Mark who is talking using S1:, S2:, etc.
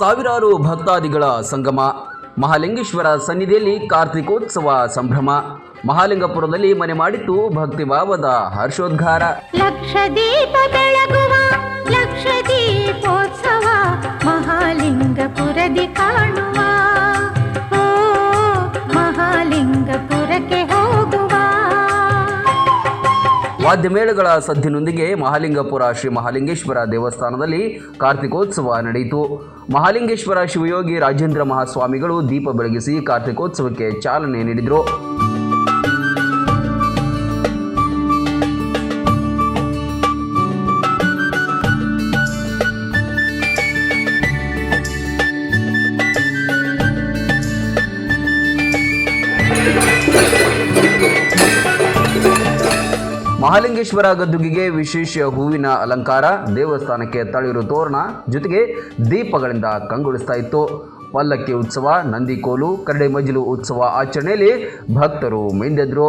S1: ಸಾವಿರಾರು ಭಕ್ತಾದಿಗಳ ಸಂಗಮ. ಮಹಾಲಿಂಗೇಶ್ವರ ಸನ್ನಿಧಿಯಲ್ಲಿ ಕಾರ್ತಿಕೋತ್ಸವ ಸಂಭ್ರಮ. ಮಹಾಲಿಂಗಪುರದಲ್ಲಿ ಮನೆ ಮಾಡಿತ್ತು ಭಕ್ತಿಭಾವದ ಹರ್ಷೋದ್ಗಾರ.
S2: ಲಕ್ಷ ದೀಪ ಬೆಳಗುವ, ಲಕ್ಷ ದೀಪೋತ್ಸವ ಮಹಾಲಿಂಗಪುರದಿ ಕಾಣುವ.
S1: ವಾದ್ಯಮೇಳಗಳ ಸದ್ದಿನೊಂದಿಗೆ ಮಹಾಲಿಂಗಪುರ ಶ್ರೀ ಮಹಾಲಿಂಗೇಶ್ವರ ದೇವಸ್ಥಾನದಲ್ಲಿ ಕಾರ್ತಿಕೋತ್ಸವ ನಡೆಯಿತು. ಮಹಾಲಿಂಗೇಶ್ವರ ಶಿವಯೋಗಿ ರಾಜೇಂದ್ರ ಮಹಾಸ್ವಾಮಿಗಳು ದೀಪ ಬೆಳಗಿಸಿ ಕಾರ್ತಿಕೋತ್ಸವಕ್ಕೆ ಚಾಲನೆ ನೀಡಿದರು. ಮಹಾಲಿಂಗೇಶ್ವರ ಗದ್ದುಗೆಗೆ ವಿಶೇಷ ಹೂವಿನ ಅಲಂಕಾರ. ದೇವಸ್ಥಾನಕ್ಕೆ ತಳಿರು ತೋರಣ. ಜೊತೆಗೆ ದೀಪಗಳಿಂದ ಕಂಗೊಳಿಸ್ತಾ ಇತ್ತು. ಪಲ್ಲಕ್ಕಿ ಉತ್ಸವ, ನಂದಿಕೋಲು, ಕರಡೆ ಮಜಲು ಉತ್ಸವ ಆಚರಣೆಯಲ್ಲಿ ಭಕ್ತರು ಮಿಂದೆದ್ರು.